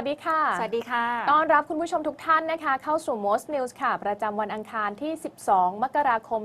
สวัสดีค่ะ สวัสดีค่ะ ต้อนรับคุณผู้ชมทุกท่านนะคะ เข้าสู่ Most News ค่ะ ประจำวันอังคารที่ 12 มกราคม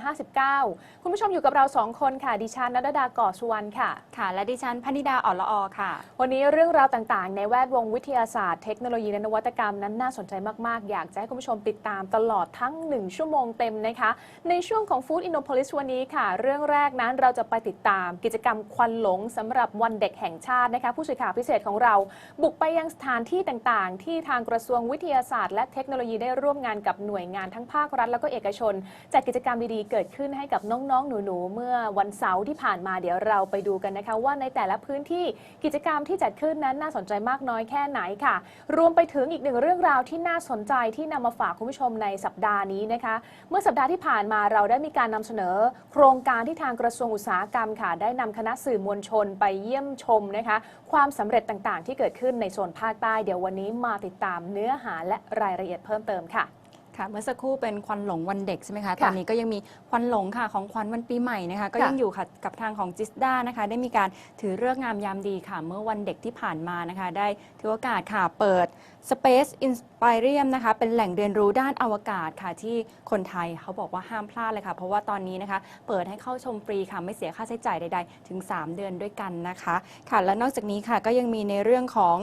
2559 คุณผู้ชมอยู่กับเรา 2 คนค่ะ ดิฉันนัดดาก่อสุวรรณค่ะ ค่ะ และดิฉันพนิดาอ่อนละออค่ะ วันนี้เรื่องราวต่างๆ ในแวดวงวิทยาศาสตร์เทคโนโลยีและนวัตกรรมนั้นน่าสนใจมากๆ อยากจะให้คุณผู้ชมติดตามตลอดทั้ง 1 ชั่วโมงเต็มนะคะ ในช่วงของ Food Innopolis วันนี้ค่ะ เรื่องแรกนั้นเราจะไปติดตามกิจกรรมควันหลงสำหรับวันเด็กแห่งชาตินะคะ ผู้สื่อข่าวพิเศษของเราบุกไปยังสถานที่ต่างๆ ที่ทางกระทรวงวิทยาศาสตร์และเทคโนโลยีได้ร่วมงานกับหน่วยงานทั้งภาครัฐ แล้วก็เอกชนจัดกิจกรรมดีๆ เกิดขึ้นให้กับน้องๆ หนู ๆ เมื่อวันเสาร์ที่ผ่านมาเดี๋ยวเราไปดูกันนะคะ ว่าในแต่ละพื้นที่กิจกรรมที่จัดขึ้นนั้นน่าสนใจมากน้อยแค่ไหนค่ะ รวมไปถึงอีกหนึ่งเรื่องราวที่น่าสนใจที่นำมาฝากคุณผู้ชมในสัปดาห์นี้นะคะ เมื่อสัปดาห์ที่ผ่านมาเราได้มีการนำเสนอ โครงการที่ทางกระทรวงอุตสาหกรรมค่ะ ได้นำคณะสื่อมวลชนไปเยี่ยมชมนะคะ ความสำเร็จต่างๆ ที่เกิดขึ้นในโซนภาคใต้ เดี๋ยววันนี้มาติดตามเนื้อหาและรายละเอียดเพิ่มเติมค่ะ ค่ะเมื่อสักครู่เป็นควันหลงวันเด็กใช่ไหมคะค่ะตอนนี้ก็ยังมีควันหลงค่ะของควันวันปีใหม่นะคะ ก็ค่ะยังอยู่ค่ะกับทางของจิสดานะคะ ได้มีการถือเลิกษ์งามยามดีค่ะ เมื่อวันเด็กที่ผ่านมานะคะ ได้ถือโอกาสค่ะเปิด Space Inspirium นะคะ เป็นแหล่งเรียนรู้ด้านอวกาศค่ะ ที่คนไทยเขาบอกว่าห้ามพลาดเลยค่ะ เพราะว่าตอนนี้นะคะ เปิดให้เข้าชมฟรีค่ะไม่เสียค่าใช้จ่ายใด ๆ ถึง 3 เดือนด้วยกันนะคะ ค่ะและนอกจากนี้ค่ะก็ยังมีในเรื่องของ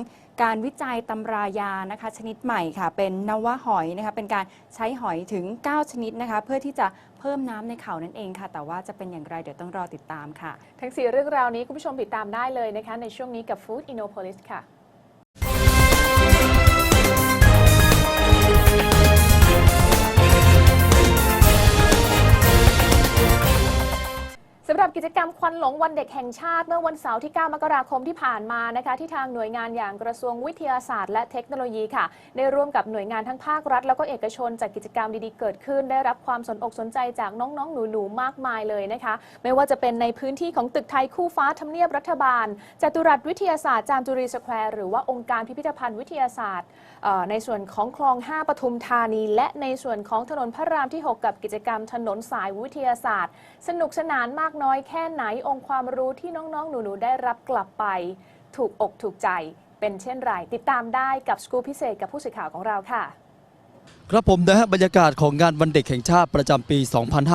การวิจัยตำรายานะคะชนิดใหม่ค่ะ เป็นนวหอยนะคะเป็นการใช้หอยถึง 9 ชนิดนะคะ เพื่อที่จะเพิ่มน้ำในเขานั่นเองค่ะ แต่ว่าจะเป็นอย่างไรเดี๋ยวต้องรอติดตามค่ะ ทั้งสี่เรื่องราวนี้คุณผู้ชมติดตามได้เลยนะคะ ในช่วงนี้กับ Food Innopolis ค่ะ สำหรับกิจกรรมควันหลงวันเด็กแห่งชาติเมื่อวันเสาร์ที่ 9 มกราคมที่ผ่านมานะคะ ที่ทางหน่วยงานอย่างกระทรวงวิทยาศาสตร์และเทคโนโลยีค่ะ ได้ร่วมกับหน่วยงานทั้งภาครัฐ แล้วก็เอกชนจัดกิจกรรมดีๆเกิดขึ้น ได้รับความสนอกสนใจจากน้องๆ หนูๆ มากมายเลยนะคะ ไม่ว่าจะเป็นในพื้นที่ของตึกไทยคู่ฟ้าทำเนียบรัฐบาลจตุรัสวิทยาศาสตร์จามจุรีสแควร์หรือว่าองค์การพิพิธภัณฑ์วิทยาศาสตร์ในส่วนของคลอง 5 ปทุมธานี และในส่วนของถนนพระรามที่ 6 กับกิจกรรมถนนสายวิทยาศาสตร์ สนุกสนานมากน้อยแค่ไหนองค์ความรู้ที่น้องๆ หนูๆ ได้รับกลับไป ถูกอกถูกใจเป็นเช่นไร ติดตามได้กับสกู๊ปพิเศษกับผู้สื่อข่าวของเราค่ะ ครับผมนะฮะบรรยากาศของงานวันเด็กแห่งชาติประจำปี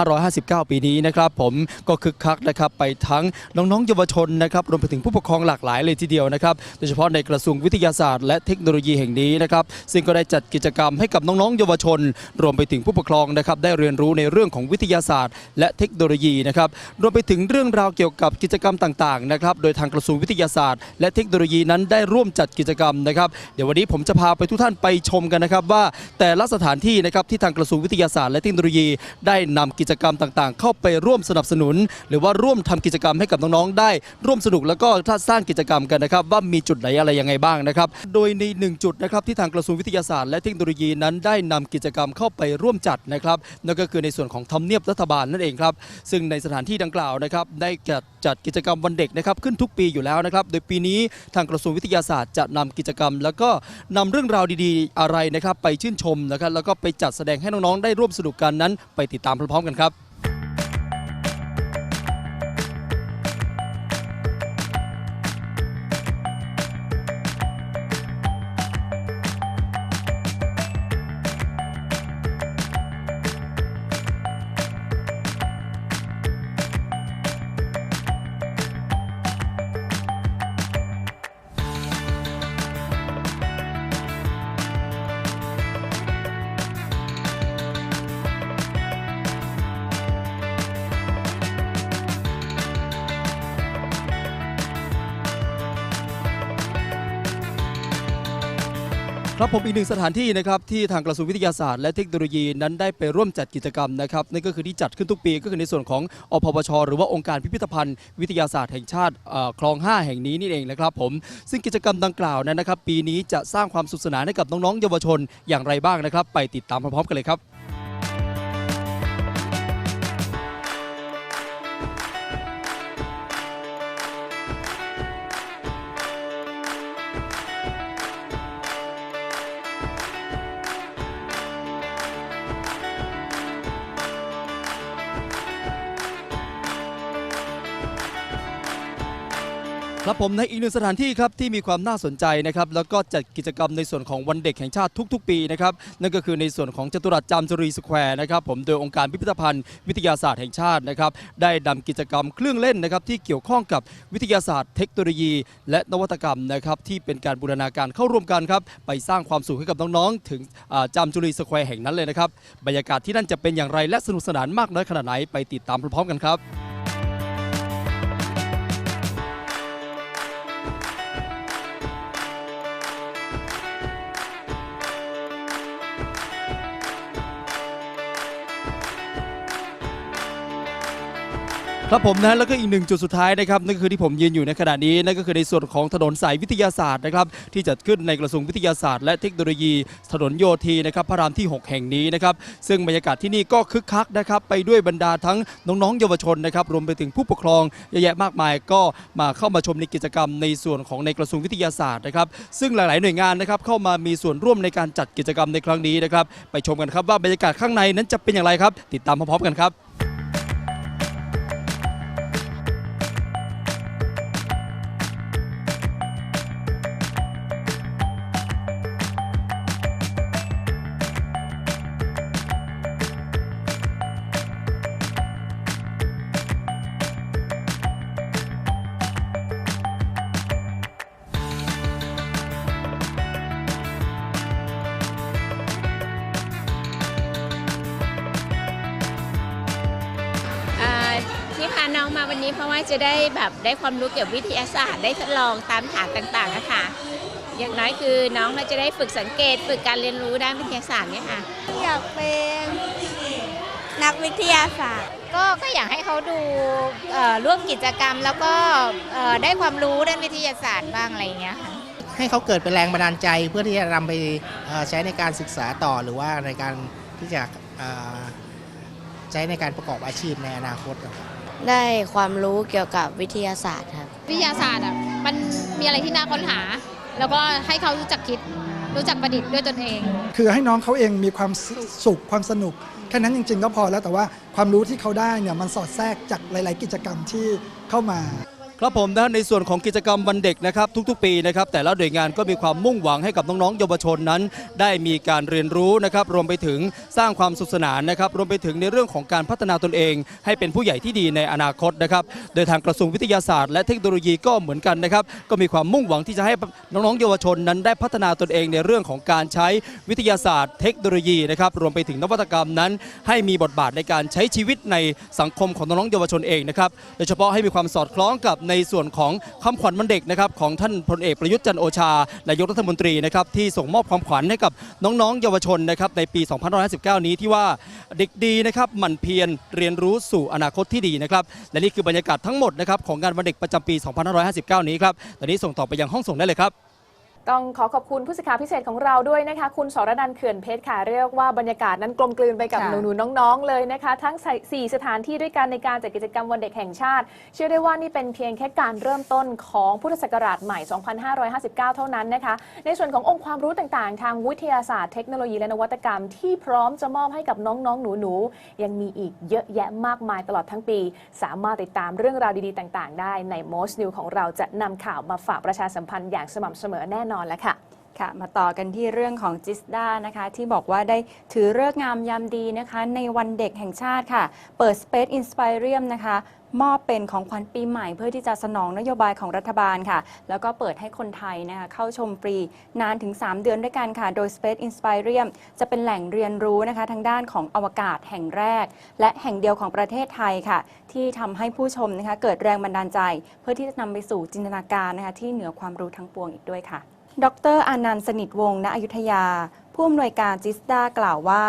2559 ปีนี้นะครับผมก็คึกคักนะครับไปทั้งน้องๆเยาวชนนะครับรวมไปถึงผู้ปกครองหลากหลายเลยทีเดียวนะครับโดยเฉพาะในกระทรวงวิทยาศาสตร์และเทคโนโลยีแห่งนี้นะครับซึ่งก็ได้จัดกิจกรรมให้กับน้องๆเยาวชน รวมไปถึงผู้ปกครองนะครับได้เรียนรู้ในเรื่องของวิทยาศาสตร์ และเทคโนโลยีนะครับรวมไปถึงเรื่องราวเกี่ยวกับกิจกรรมต่างๆนะครับโดยทางกระทรวงวิทยาศาสตร์ และเทคโนโลยีนั้นได้ร่วมจัดกิจกรรมนะครับเดี๋ยววันนี้ผมจะพาไปทุกท่านไปชมกันนะครับว่าแต่ละสถานที่นะครับที่ทางกระทรวงวิทยาศาสตร์และเทคโนโลยี ได้นำกิจกรรมต่างๆ เข้าไปร่วมสนับสนุน หรือว่าร่วมทำกิจกรรมให้กับน้องๆได้ร่วมสนุกแล้วก็ถ้าสร้างกิจกรรมกันนะครับ ว่ามีจุดไหนอะไรยังไงบ้างนะครับ โดยในหนึ่งจุดนะครับที่ทางกระทรวงวิทยาศาสตร์และเทคโนโลยีนั้นได้นำกิจกรรมเข้าไปร่วมจัดนะครับนั่นก็คือในส่วนของทำเนียบรัฐบาลนั่นเองครับซึ่งในสถานที่ดังกล่าวนะครับได้จัดจัดกิจกรรมวันเด็กนะครับขึ้นทุกปีอยู่แล้วนะครับโดยปีนี้ทางกระทรวงวิทยาศาสตร์จะนำกิจกรรม แล้วก็นำเรื่องราวดีๆอะไรนะครับไปชื่นชมนะครับแล้วก็ไปจัดแสดงให้น้องๆได้ร่วมสนุกกันนั้น ไปติดตามพร้อมๆกันครับ ครับผมอีกหนึ่งสถานที่นะครับที่ทางกระทรวงวิทยาศาสตร์และเทคโนโลยีนั้นได้ไปร่วมจัดกิจกรรมนะครับนั่นก็คือที่จัดขึ้นทุกปีก็คือในส่วนของอพปชหรือว่าองค์การพิพิธภัณฑ์วิทยาศาสตร์แห่งชาติคลอง 5 แห่งนี้นี่เองนะครับผมซึ่งกิจกรรมดังกล่าวนั้นนะครับ ปีนี้จะสร้างความสุขสนานให้กับน้องๆเยาวชนอย่างไรบ้างนะครับ ไปติดตามพร้อมๆกันเลยครับ ผมในอีกหนึ่งสถานที่ครับที่มีความน่าสนใจนะครับแล้วก็จัดกิจกรรมในส่วนของวันเด็กแห่งชาติทุก ๆ ปีนะครับนั่นก็คือในส่วนของจตุรัสจามจุรีสแควร์นะครับผมโดยองค์การพิพิธภัณฑ์วิทยาศาสตร์แห่งชาตินะครับได้นำกิจกรรมเครื่องเล่นนะครับที่เกี่ยวข้องกับวิทยาศาสตร์ เทคโนโลยี และนวัตกรรมนะครับที่เป็นการบูรณาการเข้าร่วมกันครับไปสร้างความสุขให้กับน้องๆถึงจามจุรีสแควร์แห่งนั้นเลยนะครับบรรยากาศที่นั่นจะเป็นอย่างไรและสนุกสนานมากน้อยขนาดไหนไปติดตามพร้อมๆกันครับ ครับผมนะแล้วก็อีกหนึ่งจุดสุดท้ายนะครับนั่นก็คือที่ผมยืนอยู่ในขณะนี้นั่นก็คือในส่วนของถนนสายวิทยาศาสตร์นะครับที่จัดขึ้นในกระทรวงวิทยาศาสตร์และเทคโนโลยี ถนนโยธีนะครับพระรามที่ 6 แห่งนี้นะครับซึ่งบรรยากาศที่นี่ก็คึกคักนะครับไปด้วยบรรดาทั้งน้องๆเยาวชนนะครับรวมไปถึงผู้ปกครองเยอะแยะมากมายก็มาเข้ามาชมในกิจกรรมในส่วนของในกระทรวงวิทยาศาสตร์นะครับซึ่งหลาย ๆ หน่วยงานนะครับเข้ามามีส่วนร่วมในการจัดกิจกรรมในครั้งนี้นะครับไปชมกันครับว่าบรรยากาศข้างในนั้นจะเป็นอย่างไรครับ ติดตามพร้อมๆกันครับ ความรู้เกี่ยวกับวิทยาศาสตร์ได้ทดลองตามฐานต่างๆอะค่ะอย่างน้อยคือน้องก็จะได้ฝึกสังเกตฝึกการเรียนรู้ด้านวิทยาศาสตร์เนี่ยค่ะ อยากเป็นนักวิทยาศาสตร์ ก็ก็อยากให้เขาดูเอ่อร่วมกิจกรรมแล้วก็เอ่อได้ความรู้ด้านวิทยาศาสตร์บ้างอะไรอย่างเงี้ยค่ะให้เขาเกิดเป็นแรงบันดาลใจเพื่อที่จะนำไปเอ่อใช้ในการศึกษาต่อหรือว่าในการที่จะเอ่อใช้ในการประกอบอาชีพในอนาคตนะครับ ได้ความรู้เกี่ยวกับวิทยาศาสตร์ครับ วิทยาศาสตร์อะมันมีอะไรที่น่าค้นหา แล้วก็ให้เขารู้จักคิด รู้จักประดิษฐ์ด้วยตนเอง คือให้น้องเขาเองมีความสุขความสนุกแค่นั้นจริง ๆ ก็พอแล้วแต่ว่าความรู้ที่เขาได้เนี่ยมันสอดแทรกจากหลาย ๆ กิจกรรมที่เข้ามา ครับผมนะในส่วนของกิจกรรมวันเด็กนะครับทุกๆ ปีนะครับแต่ละหน่วยงานก็มีความมุ่งหวังให้กับน้องๆเยาวชนนั้น ได้มีการเรียนรู้นะครับรวมไปถึงสร้างความสุขสนานนะครับรวมไปถึงในเรื่องของการพัฒนาตนเอง ให้เป็นผู้ใหญ่ที่ดีในอนาคตนะครับโดยทางกระทรวงวิทยาศาสตร์และเทคโนโลยีก็เหมือนกันนะครับก็มีความมุ่งหวังที่จะให้น้องๆเยาวชนนั้นได้พัฒนาตนเองในเรื่องของการใช้วิทยาศาสตร์ เทคโนโลยีนะครับรวมไปถึงนวัตกรรมนั้น ให้มีบทบาทในการใช้ชีวิตในสังคมของน้องๆเยาวชนเองนะครับโดยเฉพาะให้มีความสอดคล้องกับในส่วนของคำขวัญวันเด็กนะครับของท่านพลเอกประยุทธ์จันโอชานายกรัฐมนตรีนะครับที่ส่งมอบความขวัญให้กับน้องๆ เยาวชนนะครับในปี 2559 นี้ที่ว่าเด็กดีนะครับหมั่นเพียรเรียนรู้สู่อนาคตที่ดีนะครับและนี่คือบรรยากาศทั้งหมดนะครับของงานวันเด็กประจำปี 2559 นี้ครับตอนนี้ส่งต่อไปยังห้องส่งได้เลยครับ ต้องขอขอบคุณผู้สื่อข่าวพิเศษของเราด้วยนะคะ คุณสรนันท์เขื่อนเพชรค่ะ เรียกว่าบรรยากาศนั้นกลมกลืนไปกับค่ะหนูๆน้องๆเลยนะคะ ทั้ง 4 สถานที่ด้วยกันในการจัดกิจกรรมวันเด็กแห่งชาติ เชื่อได้ว่านี่เป็นเพียงแค่การเริ่มต้นของพุทธศักราชใหม่ 2559 เท่านั้นนะคะ ในส่วนขององค์ความรู้ต่างๆ ทางวิทยาศาสตร์เทคโนโลยีและนวัตกรรม ที่พร้อมจะมอบให้กับน้องๆหนูๆยังมีอีกเยอะแยะมากมายตลอดทั้งปี สามารถติดตามเรื่องราวดีๆ ต่าง ๆ ได้ใน Most New ของเราจะนำข่าวมาฝากประชาสัมพันธ์อย่างสม่ำเสมอแน่นอนแล้วค่ะค่ะมาต่อกันที่เรื่องของจิสดานะคะที่บอกว่าได้ถือเลิกษ์งามยามดีนะคะในวันเด็กแห่งชาติค่ะ เปิด Space Inspirium นะคะมอบเป็นของขวัญปีใหม่เพื่อที่จะสนองนโยบายของรัฐบาลค่ะ แล้วก็เปิดให้คนไทยนะคะเข้าชมฟรีนานถึง 3 เดือนด้วยกันค่ะ โดย Space Inspirium จะเป็นแหล่งเรียนรู้นะคะทางด้านของอวกาศแห่งแรก และแห่งเดียวของประเทศไทยค่ะ ที่ทำให้ผู้ชมนะคะเกิดแรงบันดาลใจ เพื่อที่จะนำไปสู่จินตนาการนะคะที่เหนือความรู้ทั้งปวงอีกด้วยค่ะ ดรอานันต์สนิทวงศ์ณอยุธยา ผู้อำนวยการจิสดากล่าวว่า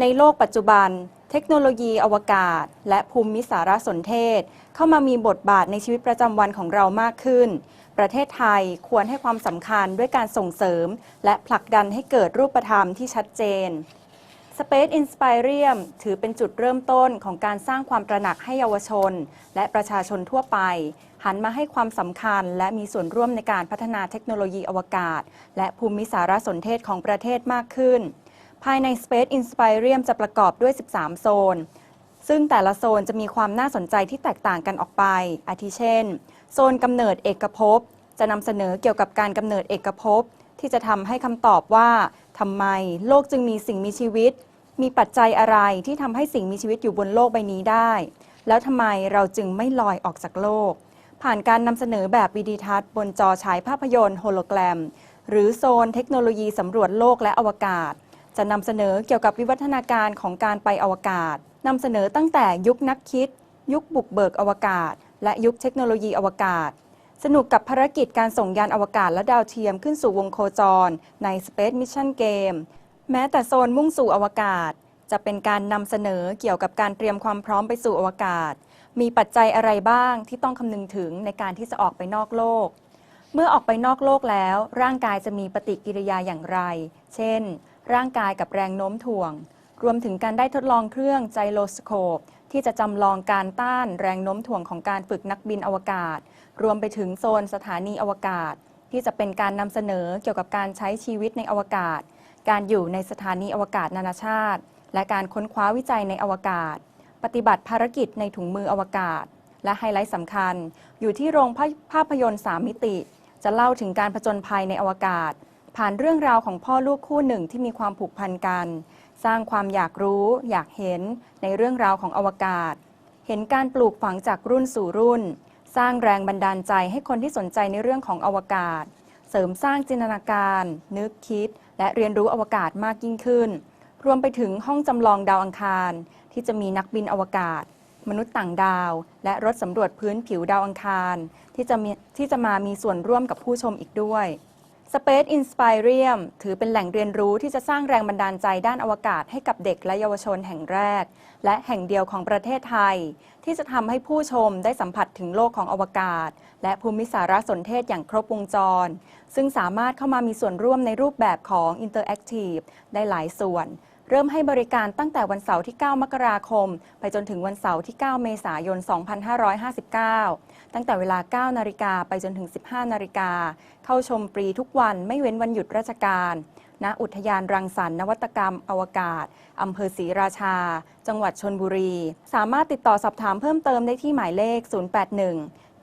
ในโลกปัจจุบัน เทคโนโลยีอวกาศ และภูมิสารสนเทศ เข้ามามีบทบาทในชีวิตประจำวันของเรามากขึ้น ประเทศไทยควรให้ความสำคัญด้วยการส่งเสริม และผลักดันให้เกิดรูปธรรมที่ชัดเจน Space Inspirium ถือเป็นจุดเริ่มต้นของการสร้างความตระหนักให้เยาวชน และประชาชนทั่วไป หันมาให้ความสำคัญ และมีส่วนร่วมในการพัฒนาเทคโนโลยีอวกาศ และภูมิสารสนเทศของประเทศมากขึ้น ภายใน Space Inspirium จะประกอบด้วย 13 โซน ซึ่งแต่ละโซนจะมีความน่าสนใจที่แตกต่างกันออกไป อาทิเช่นโโซนกำเนิดเอกภพ จะนำเสนอเกี่ยวกับการกำเนิดเอกภพ ที่จะทำให้คำตอบว่าทำไมโลกจึงมีสิ่งมีชีวิต มีปัจจัยอะไรที่ทำให้สิ่งมีชีวิตอยู่บนโลกใบนี้ได้ แล้วทำไมเราจึงไม่ลอยออกจากโลก ผ่านการนำเสนอแบบวิดีทัศน์บนจอฉายภาพยนตร์โฮโลแกรม หรือโซนเทคโนโลยีสำรวจโลกและอวกาศ จะนำเสนอเกี่ยวกับวิวัฒนาการของการไปอวกาศนำเสนอตั้งแต่ยุคนักคิด ยุคบุกเบิกอวกาศ และยุคเทคโนโลยีอวกาศ สนุกกับภารกิจการส่งยานอวกาศและดาวเทียมขึ้นสู่วงโคจร ใน Space Mission Game แม้แต่โซนมุ่งสู่อวกาศ จะเป็นการนำเสนอเกี่ยวกับการเตรียมความพร้อมไปสู่อวกาศ มีปัจจัยอะไรบ้างที่ต้องคำนึงถึงในการที่จะออกไปนอกโลก เมื่อออกไปนอกโลกแล้ว ร่างกายจะมีปฏิกิริยาอย่างไร เช่น ร่างกายกับแรงโน้มถ่วง รวมถึงการได้ทดลองเครื่องไจโรสโคปที่จะจำลองการต้านแรงโน้มถ่วงของการฝึกนักบินอวกาศ รวมไปถึงโซนสถานีอวกาศ ที่จะเป็นการนำเสนอเกี่ยวกับการใช้ชีวิตในอวกาศ การอยู่ในสถานีอวกาศนานาชาติ และการค้นคว้าวิจัยในอวกาศ ปฏิบัติภารกิจในถุงมืออวกาศ และไฮไลท์สำคัญ อยู่ที่โรงภาพยนตร์ 3 มิติ จะเล่าถึงการผจญภัยในอวกาศ ผ่านเรื่องราวของพ่อลูกคู่หนึ่งที่มีความผูกพันกัน สร้างความอยากรู้ อยากเห็นในเรื่องราวของอวกาศ เห็นการปลูกฝังจากรุ่นสู่รุ่น สร้างแรงบันดาลใจให้คนที่สนใจในเรื่องของอวกาศ เสริมสร้างจินตนาการ นึกคิด และเรียนรู้อวกาศมากยิ่งขึ้นรวมไปถึงห้องจำลองดาวอังคาร ที่จะมีนักบินอวกาศ มนุษย์ต่างดาว และรถสำรวจพื้นผิวดาวอังคาร ที่จะมีที่จะมามีส่วนร่วมกับผู้ชมอีกด้วย Space Inspirium ถือเป็นแหล่งเรียนรู้ที่จะสร้างแรงบันดาลใจด้านอวกาศให้กับเด็กและเยาวชนแห่งแรก และแห่งเดียวของประเทศไทย ที่จะทำให้ผู้ชมได้สัมผัสถึงโลกของอวกาศ และภูมิสารสนเทศอย่างครบวงจร ซึ่งสามารถเข้ามามีส่วนร่วมในรูปแบบของ Interactive ได้หลายส่วน เริ่มให้บริการตั้งแต่วันเสาร์ที่ 9 มกราคม ไปจนถึงวันเสาร์ที่ 9 เมษายน 2559 ตั้งแต่เวลา 9 นาฬิกาไปจนถึง 15 นาฬิกา เข้าชมฟรีทุกวันไม่เว้นวันหยุดราชการ ณ อุทยานรังสรรค์นวัตกรรม อวกาศ อำเภอศรีราชา จังหวัดชนบุรี สามารถติดต่อสอบถามเพิ่มเติมได้ที่หมายเลข 081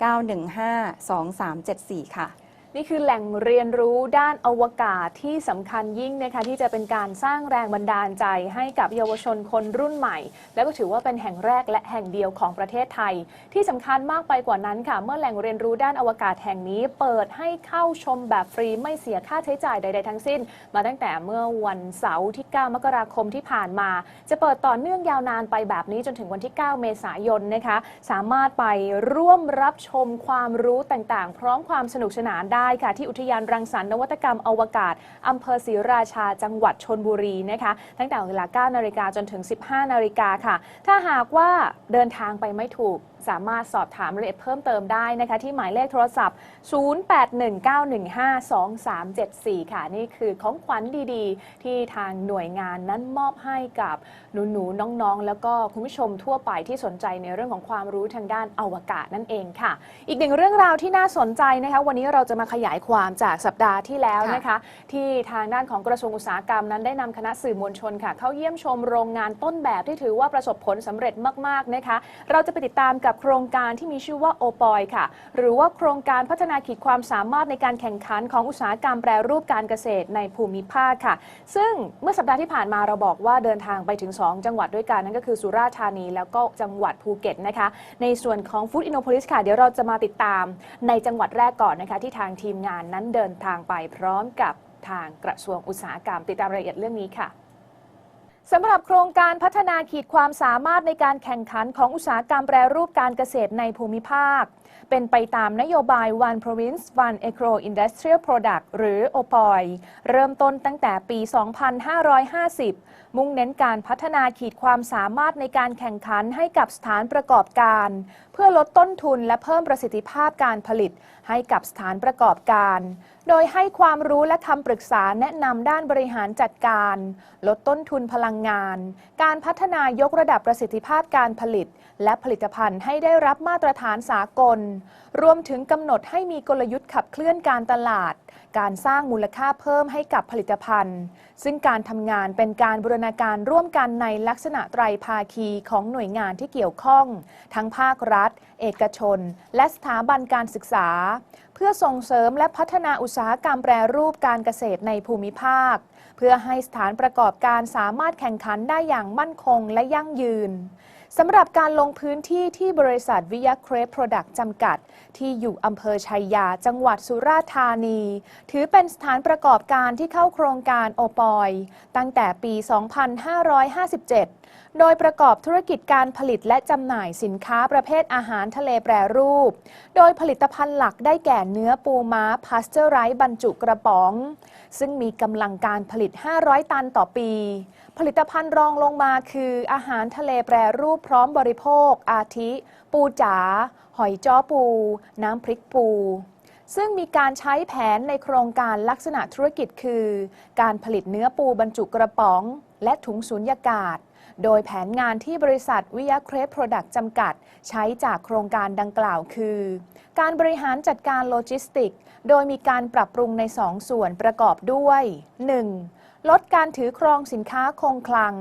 915 2374 ค่ะ นี่คือแหล่งเรียนรู้ด้านอวกาศที่สำคัญยิ่งนะคะที่จะเป็นการสร้างแรงบันดาลใจให้กับเยาวชนคนรุ่นใหม่ และก็ถือว่าเป็นแห่งแรกและแห่งเดียวของประเทศไทย ที่สำคัญมากไปกว่านั้นค่ะ เมื่อแหล่งเรียนรู้ด้านอวกาศแห่งนี้ เปิดให้เข้าชมแบบฟรีไม่เสียค่าใช้จ่ายใด ๆ ทั้งสิ้น มาตั้งแต่เมื่อวันเสาร์ที่ 9 มกราคมที่ผ่านมา จะเปิดต่อเนื่องยาวนานไปแบบนี้จนถึงวันที่ 9 เมษายนนะคะสามารถไปร่วมรับชมความรู้ต่างๆ พร้อมความสนุกสนานได้ค่ะ ที่อุทยานรังสรรค์นวัตกรรมอวกาศอำเภอศรีราชาจังหวัดชนบุรีนะคะ ตั้งแต่เวลา9นาฬิกาจนถึง 15นาฬิกาค่ะ ถ้าหากว่าเดินทางไปไม่ถูก สามารถสอบถามรายละเอียดเพิ่มเติมได้นะคะที่หมายเลขโทรศัพท์ 0819152374 ค่ะ นี่คือของขวัญดีๆ ที่ทางหน่วยงานนั้นมอบให้กับหนูๆน้องๆ แล้วก็คุณผู้ชมทั่วไปที่สนใจในเรื่องของความรู้ทางด้านอวกาศนั่นเองค่ะ อีกหนึ่งเรื่องราวที่น่าสนใจนะคะ วันนี้เราจะมาขยายความจากสัปดาห์ที่แล้วนะคะ ที่ทางด้านของกระทรวงอุตสาหกรรมนั้นได้นำคณะสื่อมวลชนค่ะ เข้าเยี่ยมชมโรงงานต้นแบบที่ถือว่าประสบผลสำเร็จมากๆนะคะ เราจะไปติดตามกับโครงการที่มีชื่อว่าโอปอยค่ะ หรือว่าโครงการพัฒนาขีดความสามารถในการแข่งขันของอุตสาหกรรมแปรรูปการเกษตรในภูมิภาคค่ะ ซึ่งเมื่อสัปดาห์ที่ผ่านมาเราบอกว่าเดินทางไปถึง 2 จังหวัดด้วยกัน นั่นก็คือสุราษฎร์ธานีแล้วก็จังหวัดภูเก็ตนะคะ ในส่วนของ Food Innopolis ค่ะ เดี๋ยวเราจะมาติดตามในจังหวัดแรกก่อนนะคะ ที่ทางทีมงานนั้นเดินทางไปพร้อมกับทางกระทรวงอุตสาหกรรม ติดตามรายละเอียดเรื่องนี้ค่ะ สำหรับโครงการพัฒนาขีดความสามารถในการแข่งขันของอุตสาหกรรมแปรรูปการเกษตรในภูมิภาค เป็นไปตามนโยบาย One Province One Agro Industrial Product หรือ OPOI เริ่มต้นตั้งแต่ปี 2550 มุ่งเน้นการพัฒนาขีดความสามารถในการแข่งขันให้กับสถานประกอบการเพื่อลดต้นทุนและเพิ่มประสิทธิภาพการผลิตให้กับสถานประกอบการ โดยให้ความรู้และคำปรึกษาแนะนำด้านบริหารจัดการ ลดต้นทุนพลังงาน การพัฒนายกระดับประสิทธิภาพการผลิต และผลิตภัณฑ์ให้ได้รับมาตรฐานสากล รวมถึงกำหนดให้มีกลยุทธ์ขับเคลื่อนการตลาด การสร้างมูลค่าเพิ่มให้กับผลิตภัณฑ์ ซึ่งการทำงานเป็นการบูรณาการร่วมกันในลักษณะไตรภาคีของหน่วยงานที่เกี่ยวข้อง ทั้งภาครัฐ เอกชน และสถาบันการศึกษา เพื่อส่งเสริมและพัฒนาอุตสาหกรรมแปรรูปการเกษตรในภูมิภาค เพื่อให้สถานประกอบการสามารถแข่งขันได้อย่างมั่นคงและยั่งยืน สำหรับการลงพื้นที่ที่บริษัทวิยาเครปโปรดักต์จำกัด ที่อยู่อำเภอชัยยา จังหวัดสุราษฎร์ธานี ถือเป็นสถานประกอบการที่เข้าโครงการโอปอย ตั้งแต่ปี 2557 โดยประกอบธุรกิจการผลิตและจำหน่ายสินค้าประเภทอาหารทะเลแปรรูป โดยผลิตภัณฑ์หลักได้แก่เนื้อปูม้าพาสเจอร์ไรส์บรรจุกระป๋อง ซึ่งมีกำลังการผลิต 500 ตันต่อปี ผลิตภัณฑ์รองลงมาคืออาหารทะเลแปรรูปพร้อมบริโภค อาทิ ปูจ๋าหอยจ้อปู น้ำพริกปู ซึ่งมีการใช้แผนในโครงการลักษณะธุรกิจคือ การผลิตเนื้อปูบรรจุกระป๋อง และถุงสูญญากาศ โดยแผนงานที่บริษัทวิยาเครปโปรดักต์จำกัด ใช้จากโครงการดังกล่าวคือ การบริหารจัดการโลจิสติก โดยมีการปรับปรุงใน 2 ส่วนประกอบด้วย 1. ลดการถือครองสินค้าคงคลัง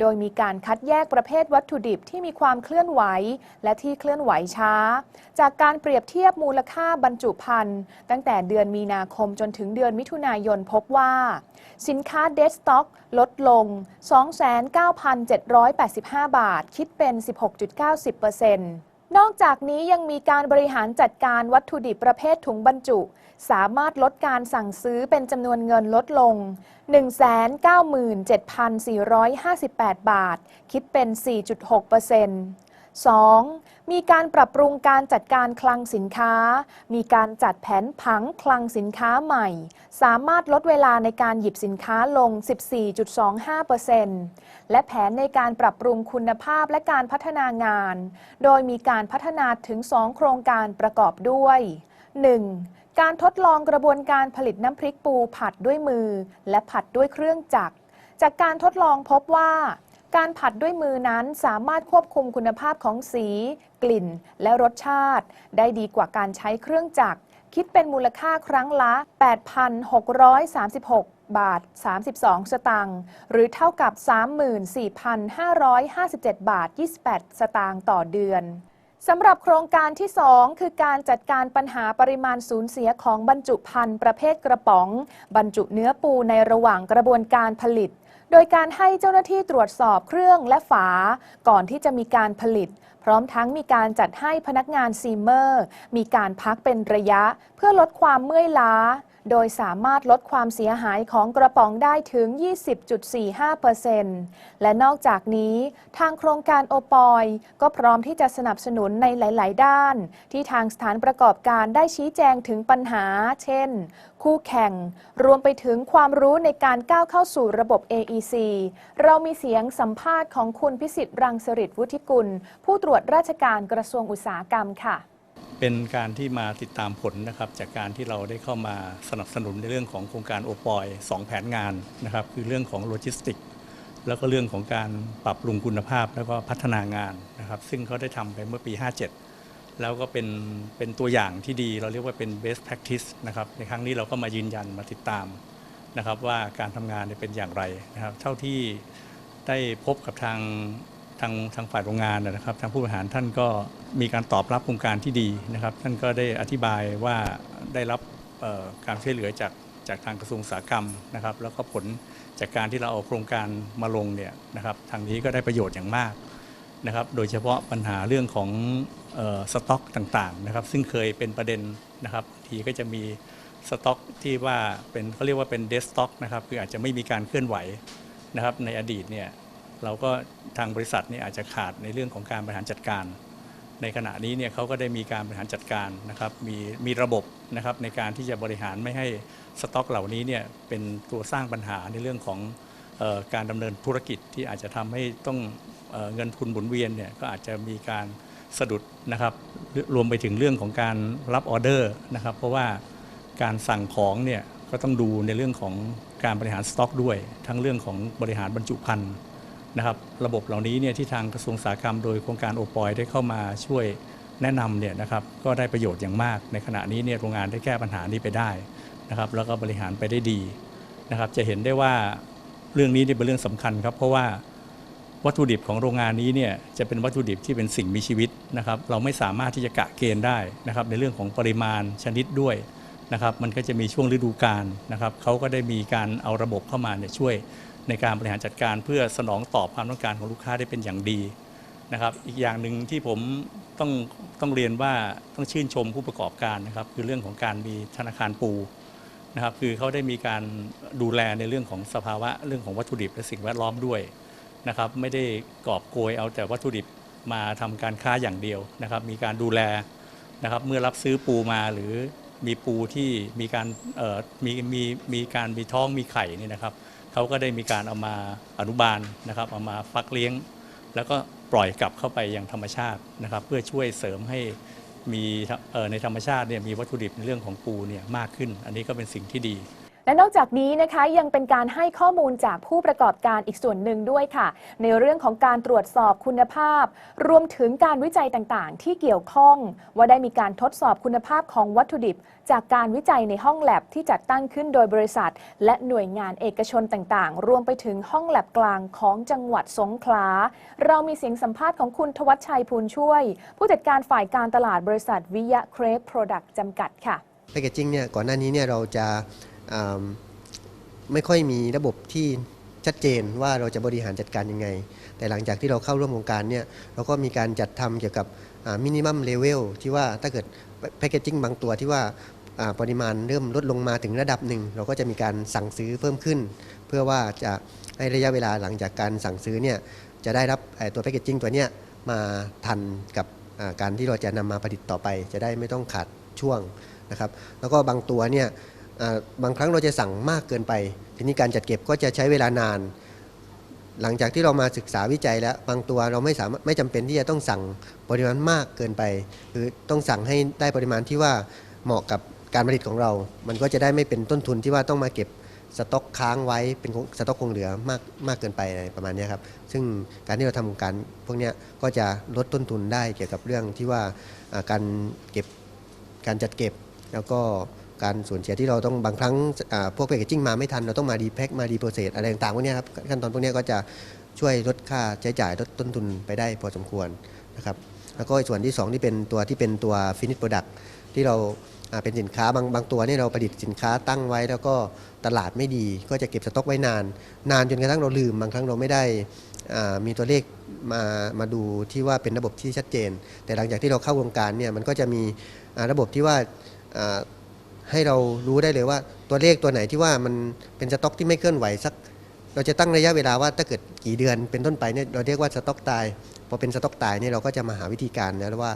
โดยมีการคัดแยกประเภทวัตถุดิบที่มีความเคลื่อนไหว และที่เคลื่อนไหวช้า จากการเปรียบเทียบมูลค่าบรรจุภัณฑ์ตั้งแต่เดือนมีนาคมจนถึงเดือนมิถุนายนพบว่า สินค้าเดสต็อกลดลง 29,785 บาท คิดเป็น 16.90% นอกจากนี้ยังมีการบริหารจัดการวัตถุดิบประเภทถุงบรรจุ สามารถลดการสั่งซื้อเป็นจำนวนเงินลดลง 197,458 บาท คิดเป็น 4.6% 2. มีการปรับปรุงการจัดการคลังสินค้า มีการจัดแผนผังคลังสินค้าใหม่ สามารถลดเวลาในการหยิบสินค้าลง 14.25%และแผนในการปรับปรุงคุณภาพและการพัฒนางาน โดยมีการพัฒนาถึง 2 โครงการประกอบด้วย 1. การทดลองกระบวนการผลิตน้ำพริกปูผัดด้วยมือ และผัดด้วยเครื่องจักร จากการทดลองพบว่า การผัดด้วยมือนั้นสามารถควบคุมคุณภาพของสี กลิ่น และรสชาติ ได้ดีกว่าการใช้เครื่องจักร คิดเป็นมูลค่าครั้งละ 8,636บาท 32 สตางค์ หรือเท่ากับ 34,557 บาท 28 สตางค์ต่อเดือน สำหรับโครงการที่ 2 คือการจัดการปัญหาปริมาณสูญเสียของบรรจุภัณฑ์ประเภทกระป๋อง บรรจุเนื้อปูในระหว่างกระบวนการผลิต โดยการให้เจ้าหน้าที่ตรวจสอบเครื่องและฝา ก่อนที่จะมีการผลิต พร้อมทั้งมีการจัดให้พนักงานซีเมอร์ มีการพักเป็นระยะ เพื่อลดความเมื่อยล้า โดยสามารถลดความเสียหายของกระป๋องได้ถึง 20.45%และนอกจากนี้ทางโครงการโอปอยก็พร้อมที่จะสนับสนุนในหลาย ๆ ด้าน ที่ทางสถานประกอบการได้ชี้แจงถึงปัญหา เช่น คู่แข่ง รวมไปถึงความรู้ในการก้าวเข้าสู่ระบบ AEC เรามีเสียงสัมภาษณ์ของคุณพิสิทธิ์รังสริตวุฒิกุล ผู้ตรวจราชการกระทรวงอุตสาหกรรมค่ะ เป็นการที่มาติดตามผลนะครับจากการที่เราได้เข้ามาสนับสนุนในเรื่องของโครงการโอปอย2แผนงานนะครับคือเรื่องของโลจิสติกแล้วก็เรื่องของการปรับปรุงคุณภาพแล้วก็พัฒนางานนะครับ ซึ่งเขาได้ทำไปเมื่อปี 57 แล้วก็เป็นเป็นตัวอย่างที่ดีเราเรียกว่าเป็น best practice นะครับในครั้งนี้เราก็มายืนยันมาติดตามนะครับว่าการทำงานเป็นอย่างไรนะครับ เท่าที่ได้พบกับทาง ทางทางฝ่ายโรงงานนะครับทางผู้บริหารท่านก็มีการตอบรับโครงการที่ดีนะครับ ท่านก็ได้อธิบายว่าได้รับการช่วยเหลือจากจากทางกระทรวงอุตสาหกรรมนะครับ แล้วก็ผลจากการที่เราเอาโครงการมาลงเนี่ยนะครับทางนี้ก็ได้ประโยชน์อย่างมากนะครับ โดยเฉพาะปัญหาเรื่องของออสต็อกต่างๆนะครับ ซึ่งเคยเป็นประเด็นนะครับทีก็จะมีสต็อกที่ว่าเป็นเขาเรียกว่าเป็นเดสต็อกนะครับคืออาจจะไม่มีการเคลื่อนไหวนะครับในอดีตเนี่ย เราก็ทางบริษัทนี่อาจจะขาดในเรื่องของการบริหารจัดการ ในขณะนี้เนี่ยเขาก็ได้มีการบริหารจัดการนะครับมีมีระบบนะครับในการที่จะบริหารไม่ให้สต็อกเหล่านี้เนี่ยเป็นตัวสร้างปัญหาในเรื่องของออการดำเนินธุรกิจที่อาจจะทำให้ต้องเออเงินทุนหมุนเวียนเนี่ยก็อาจจะมีการสะดุดนะครับรวมไปถึงเรื่องของการรับออเดอร์นะครับเพราะว่าการสั่งของเนี่ยก็ต้องดูในเรื่องของการบริหารสต็อกด้วย ทั้งเรื่องของบริหารบรรจุภัณฑ์ นะครับระบบเหล่านี้เนี่ยที่ทางกระทรวงอุตสาหกรรมโดยโครงการโอปอยได้เข้ามาช่วยแนะนำเนี่ยนะครับก็ได้ประโยชน์อย่างมาก ในขณะนี้เนี่ยโรงงานได้แก้ปัญหานี้ไปได้นะครับแล้วก็บริหารไปได้ดีนะครับจะเห็นได้ว่าเรื่องนี้เป็นเรื่องสำคัญครับเพราะว่าวัตถุดิบของโรงงานนี้เนี่ยจะเป็นวัตถุดิบที่เป็นสิ่งมีชีวิตนะครับเราไม่สามารถที่จะกะเกณฑ์ได้นะครับในเรื่องของปริมาณชนิดด้วยนะครับมันก็จะมีช่วงฤดูกาลนะครับเขาก็ได้มีการเอาระบบเข้ามาเนี่ยช่วย ในการบริหารจัดการเพื่อสนองตอบความต้องการของลูกค้าได้เป็นอย่างดีนะครับ อีกอย่างหนึ่งที่ผมต้องต้องเรียนว่าต้องชื่นชมผู้ประกอบการนะครับ คือเรื่องของการมีธนาคารปูนะครับ คือเขาได้มีการดูแลในเรื่องของสภาวะเรื่องของวัตถุดิบและสิ่งแวดล้อมด้วยนะครับ ไม่ได้กอบโกยเอาแต่วัตถุดิบมาทำการค้าอย่างเดียวนะครับ มีการดูแลนะครับ เมื่อรับซื้อปูมาหรือมีปูที่มีการมีมีมีการมีท้องมีไข่นี่นะครับ เขาก็ได้มีการเอามาอนุบาลนะครับเอามาฟักเลี้ยง แล้วก็ปล่อยกลับเข้าไปยังธรรมชาตินะครับ เพื่อช่วยเสริมให้มีในธรรมชาติเนี่ยมีวัตถุดิบในเรื่องของปูเนี่ยมากขึ้น อันนี้ก็เป็นสิ่งที่ดี และนอกจากนี้นะคะยังเป็นการให้ข้อมูลจากผู้ประกอบการอีกส่วนหนึ่งด้วยค่ะ ในเรื่องของการตรวจสอบคุณภาพ รวมถึงการวิจัยต่างๆ ที่เกี่ยวข้อง ว่าได้มีการทดสอบคุณภาพของวัตถุดิบ จากการวิจัยในห้องแลบที่จัดตั้งขึ้นโดยบริษัท และหน่วยงานเอกชนต่างๆ รวมไปถึงห้องแลบกลางของจังหวัดสงขลาเรามีเสียงสัมภาษณ์ของคุณทวัชชัยภูลช่วย ผู้จัดการฝ่ายการตลาดบริษัทวิยะเครปโปรดักต์จำกัดค่ะแพ c เกจจิ้งเนี่ยก่อนหน้านี้เนี่ยเราจะ ไม่ค่อยมีระบบที่ชัดเจนว่าเราจะบริหารจัดการยังไง แต่หลังจากที่เราเข้าร่วมโครงการเนี่ยเราก็มีการจัดทำเกี่ยวกับมินิมัมเลเวลที่ว่าถ้าเกิดแพ c เกจจิ้งบางตัวที่ว่าปริมาณเริ่มลดลงมาถึงระดับหนึ่ง เราก็จะมีการสั่งซื้อเพิ่มขึ้น เพื่อว่าจะให้ระยะเวลาหลังจากการสั่งซื้อเนี่ยจะได้รับตัวแพ c เกจจิ้งตัวเนี้ยมาทันกับการที่เราจะนำมาผลิตต่อไป จะได้ไม่ต้องขาดช่วงนะครับแล้วก็บางตัวเนี่ย บางครั้งเราจะสั่งมากเกินไป ทีนี้การจัดเก็บก็จะใช้เวลานาน หลังจากที่เรามาศึกษาวิจัยแล้ว บางตัวเราไม่สามารถไม่จำเป็นที่จะต้องสั่งปริมาณมากเกินไปหรือต้องสั่งให้ได้ปริมาณที่ว่าเหมาะกับการผลิตของเรา มันก็จะได้ไม่เป็นต้นทุนที่ว่าต้องมาเก็บสต็อกค้างไว้เป็นสต็อกคงเหลือมากมากเกินไปอะไรประมาณนี้ครับ ซึ่งการที่เราทำการพวกนี้ก็จะลดต้นทุนได้เกี่ยวกับเรื่องที่ว่าการเก็บการจัดเก็บแล้วก็ การสูญเสียที่เราต้องบางครั้งพวกแพคเกจจิ้งมาไม่ทัน เราต้องมาดีแพ็คมาดีโปรเซสอะไรต่างๆพวกนี้ครับขั้นตอนพวกนี้ก็จะช่วยลดค่าใช้จ่ายลดต้นทุนไปได้พอสมควรนะครับแล้วก็ส่วนที่ 2 ที่เป็นตัวที่เป็นตัวฟินิชโปรดักที่เราเป็นสินค้าบางบางตัวนี่เราผลิตสินค้าตั้งไว้ แล้วก็ตลาดไม่ดี ก็จะเก็บสต็อกไว้นาน นานจนกระทั่งเราลืม บางครั้งเราไม่ได้มีตัวเลขมามาดูที่ว่าเป็นระบบที่ชัดเจน แต่หลังจากที่เราเข้าโครงการเนี่ยมันก็จะมีระบบที่ว่า ให้เรารู้ได้เลยว่าตัวเลขตัวไหนที่ว่ามันเป็นสต็อกที่ไม่เคลื่อนไหวสัก เราจะตั้งระยะเวลาว่าถ้าเกิดกี่เดือนเป็นต้นไปเนี่ยเราเรียกว่าสต็อกตายพอเป็นสต็อกตายเนี่ยเราก็จะมาหาวิธีการนะว่า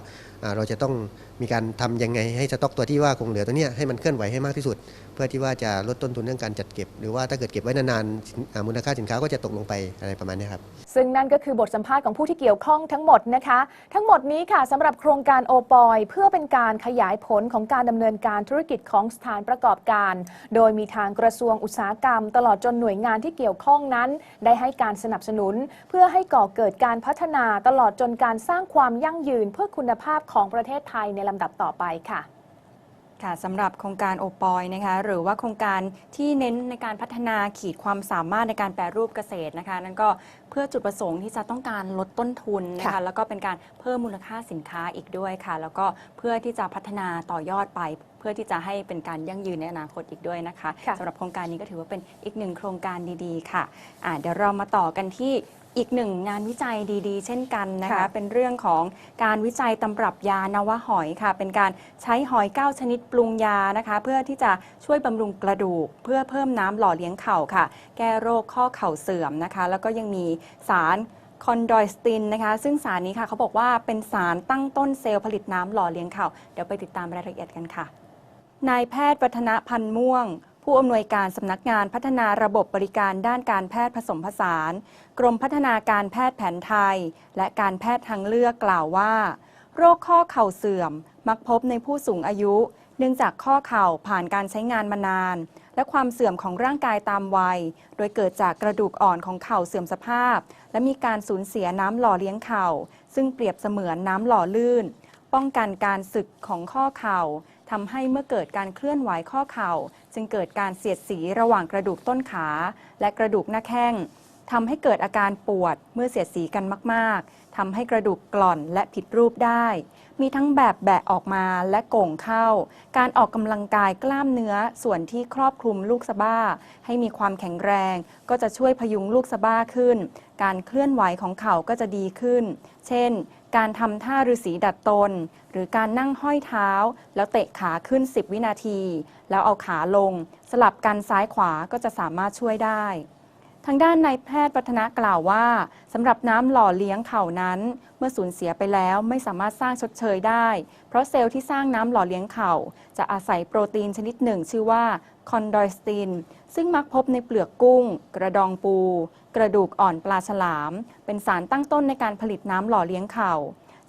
เราจะต้อง มีการทำยังไงให้สต็อกตัวที่ว่าคงเหลือตัวเนี้ยให้มันเคลื่อนไหวให้มากที่สุด เพื่อที่ว่าจะลดต้นทุนเรื่องการจัดเก็บ หรือว่าถ้าเกิดเก็บไว้นานๆมูลค่าสินค้าก็จะตกลงไปอะไรประมาณนี้ครับซึ่งนั่นก็คือบทสัมภาษณ์ของผู้ที่เกี่ยวข้องทั้งหมดนะคะ ทั้งหมดนี้ค่ะสำหรับโครงการโอปอยเพื่อเป็นการขยายผลของการดำเนินการธุรกิจของสถานประกอบการ โดยมีทางกระทรวงอุตสาหกรรม ตลอดจนหน่วยงานที่เกี่ยวข้องนั้น ได้ให้การสนับสนุน เพื่อให้ก่อเกิดการพัฒนาตลอดจนการสร้างความยั่งยืนเพื่อคุณภาพของประเทศไทยในลำดับต่อไปค่ะค่ะสำหรับโครงการโอปอยนะคะหรือว่าโครงการที่เน้นในการพัฒนาขีดความสามารถในการแปรรูปเกษตรนะคะนั่นก็เพื่อจุดประสงค์ที่จะต้องการลดต้นทุนนะคะค่ะแล้วก็เป็นการเพิ่มมูลค่าสินค้าอีกด้วยค่ะ แล้วก็เพื่อที่จะพัฒนาต่อยอดไป เพื่อที่จะให้เป็นการยั่งยืนในอนาคตอีกด้วยนะคะค่ะสำหรับโครงการนี้ก็ถือว่าเป็นอีกหนึ่งโครงการดีๆ ค่ะอ่าเดี๋ยวเรามาต่อกันที่ อีกหนึ่งงานวิจัยดีๆ เช่นกันนะคะ ค่ะเป็นเรื่องของการวิจัยตำรับยานวหอยค่ะ เป็นการใช้หอย 9 ชนิดปรุงยานะคะ เพื่อที่จะช่วยบำรุงกระดูก เพื่อเพิ่มน้ำหล่อเลี้ยงเข่าค่ะ แก้โรคข้อเข่าเสื่อมนะคะ แล้วก็ยังมีสารคอนดอยสตินนะคะ ซึ่งสารนี้ค่ะเขาบอกว่าเป็นสารตั้งต้นเซลล์ผลิตน้ำหล่อเลี้ยงเข่า เดี๋ยวไปติดตามรายละเอียดกันค่ะ นายแพทย์วัฒนพันธ์ม่วงผู้อำนวยการสำนักงานพัฒนาระบบบริการด้านการแพทย์ผสมผสาน กรมพัฒนาการแพทย์แผนไทย และการแพทย์ทางเลือกกล่าวว่า โรคข้อเข่าเสื่อม มักพบในผู้สูงอายุ เนื่องจากข้อเข่าผ่านการใช้งานมานาน และความเสื่อมของร่างกายตามวัย โดยเกิดจากกระดูกอ่อนของเข่าเสื่อมสภาพ และมีการสูญเสียน้ำหล่อเลี้ยงเข่า ซึ่งเปรียบเสมือนน้ำหล่อลื่น ป้องกันการสึกของข้อเข่าทำให้เมื่อเกิดการเคลื่อนไหวข้อเข่า จึงเกิดการเสียดสีระหว่างกระดูกต้นขา และกระดูกหน้าแข้งทำให้เกิดอาการปวดเมื่อเสียดสีกันมากๆทำให้กระดูกกร่อนและผิดรูปได้ มีทั้งแบบแบะออกมาและโก่งเข้า การออกกำลังกายกล้ามเนื้อส่วนที่ครอบคลุมลูกสะบ้า ให้มีความแข็งแรง ก็จะช่วยพยุงลูกสะบ้าขึ้น การเคลื่อนไหวของเข่าก็จะดีขึ้น เช่น การทำท่าฤาษีดัดตน หรือการนั่งห้อยเท้า แล้วเตะขาขึ้น 10 วินาที แล้วเอาขาลง สลับกันซ้ายขวาก็จะสามารถช่วยได้ ทางด้านนายแพทย์ปัฒนะกล่าวว่าสำหรับน้ำหล่อเลี้ยงเข่านั้น เมื่อสูญเสียไปแล้วไม่สามารถสร้างชดเชยได้ เพราะเซลล์ที่สร้างน้ำหล่อเลี้ยงเข่า จะอาศัยโปรตีนชนิดหนึ่ง ชื่อว่า คอนดอยสติน ซึ่งมักพบในเปลือกกุ้ง กระดองปู กระดูกอ่อนปลาฉลาม เป็นสารตั้งต้นในการผลิตน้ำหล่อเลี้ยงเข่า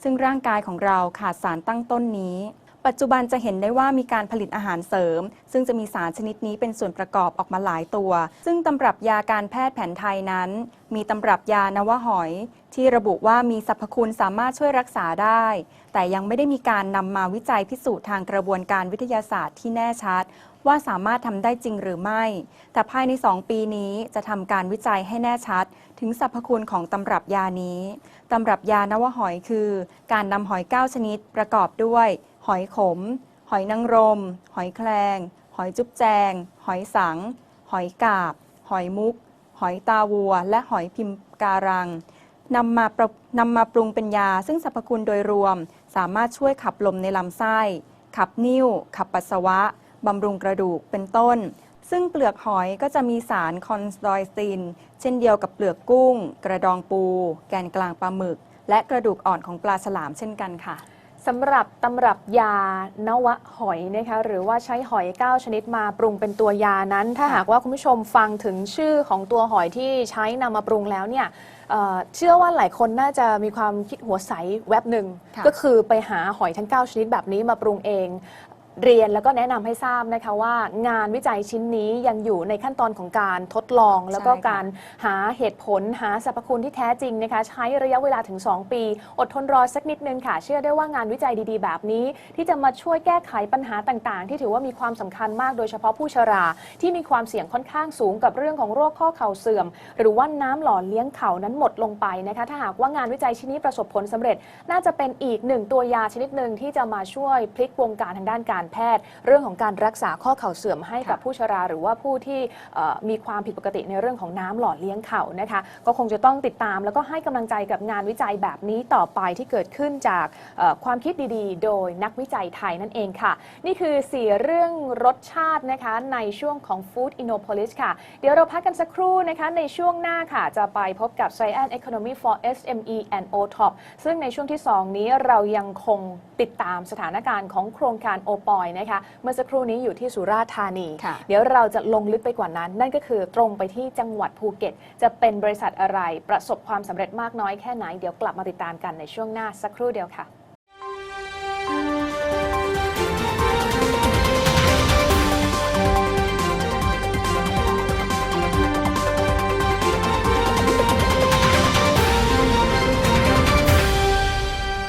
ซึ่งร่างกายของเราขาดสารตั้งต้นนี้ ปัจจุบันจะเห็นได้ว่ามีการผลิตอาหารเสริม ซึ่งจะมีสารชนิดนี้เป็นส่วนประกอบออกมาหลายตัว ซึ่งตำรับยาการแพทย์แผนไทยนั้น มีตำรับยานวหอย ที่ระบุว่ามีสรรพคุณสามารถช่วยรักษาได้ แต่ยังไม่ได้มีการนำมาวิจัยพิสูจน์ทางกระบวนการวิทยาศาสตร์ที่แน่ชัด ว่าสามารถทำได้จริงหรือไม่ แต่ภายใน 2 ปีนี้จะทำการวิจัยให้แน่ชัด ถึงสรรพคุณของตำรับยานี้ตำรับยานวหอยคือ การนำหอย 9 ชนิดประกอบด้วย อยขม หอยนางรม หอยแคลง หอยจุ๊บแจง หอยสัง หอยกาบ หอยมุก หอยตาวัว และหอยพิมการังนำมาปรนำมาปรุงเป็นยา ซึ่งสรรพคุณโดยรวม สามารถช่วยขับลมในลำไส้ ขับนิ่ว ขับปัสสาวะ บำรุงกระดูก เป็นต้น ซึ่งเปลือกหอยก็จะมีสารคอนสโดอยซิน เช่นเดียวกับเปลือกกุ้ง กระดองปู แกนกลางปลาหมึก และกระดูกอ่อนของปลาฉลามเช่นกันค่ะ สำหรับตำรับยานวะหอยนะคะหรือว่าใช้หอย 9 ชนิดมาปรุงเป็นตัวยานั้น ถ้าหากว่าคุณผู้ชมฟังถึงชื่อของตัวหอยที่ใช้นำมาปรุงแล้วเนี่ยเอ่อเชื่อว่าหลายคนน่าจะมีความคิดหัวใสแวบหนึ่ง ค่ะ ก็คือไปหาหอยทั้ง 9 ชนิดแบบนี้มาปรุงเอง เรียนแล้วก็แนะนำให้ทราบนะคะว่างานวิจัยชิ้นนี้ยังอยู่ในขั้นตอนของการทดลอง แล้วก็ใช่ค่ะการหาเหตุผลหาสรรพคุณที่แท้จริงนะคะใช้ระยะเวลาถึง 2 ปี อดทนรอสักนิดนึงค่ะ เชื่อได้ว่างานวิจัยดีๆ แบบนี้ ที่จะมาช่วยแก้ไขปัญหาต่างๆ ที่ถือว่ามีความสำคัญมากโดยเฉพาะผู้ชราที่มีความเสี่ยงค่อนข้างสูงกับเรื่องของโรคข้อเข่าเสื่อม หรือว่าน้ำหล่อเลี้ยงเข่านั้นหมดลงไปนะคะถ้าหากว่างานวิจัยชิ้นนี้ประสบผลสำเร็จ น่าจะเป็นอีกหนึ่งตัวยาชนิดหนึ่งที่จะมาช่วยพลิกวงการทางด้านการแพทย์ เรื่องของการรักษาข้อเข่าเสื่อมให้กับผู้ชรา หรือว่าผู้ที่มีความผิดปกติในเรื่องของน้ำหล่อเลี้ยงเข่านะคะ ก็คงจะต้องติดตาม แล้วก็ให้กำลังใจกับงานวิจัยแบบนี้ต่อไปที่เกิดขึ้นจากความคิดดีๆ โดยนักวิจัยไทยนั่นเองค่ะ นี่คือ 4 เรื่องรสชาตินะคะในช่วงของ Food Innopolis ค่ะ เดี๋ยวเราพักกันสักครู่นะคะ ในช่วงหน้าค่ะ จะไปพบกับ Science Economy for SME and OTOP ซึ่งในช่วงที่ 2 นี้เรายังคงติดตามสถานการณ์ของโครงการโอปออยนะคะ เมื่อสักครู่นี้อยู่ที่สุราษฎร์ธานี ค่ะ เดี๋ยวเราจะลงลึกไปกว่านั้น นั่นก็คือตรงไปที่จังหวัดภูเก็ต จะเป็นบริษัทอะไรประสบความสำเร็จมากน้อยแค่ไหน เดี๋ยวกลับมาติดตามกันในช่วงหน้าสักครู่เดียวค่ะ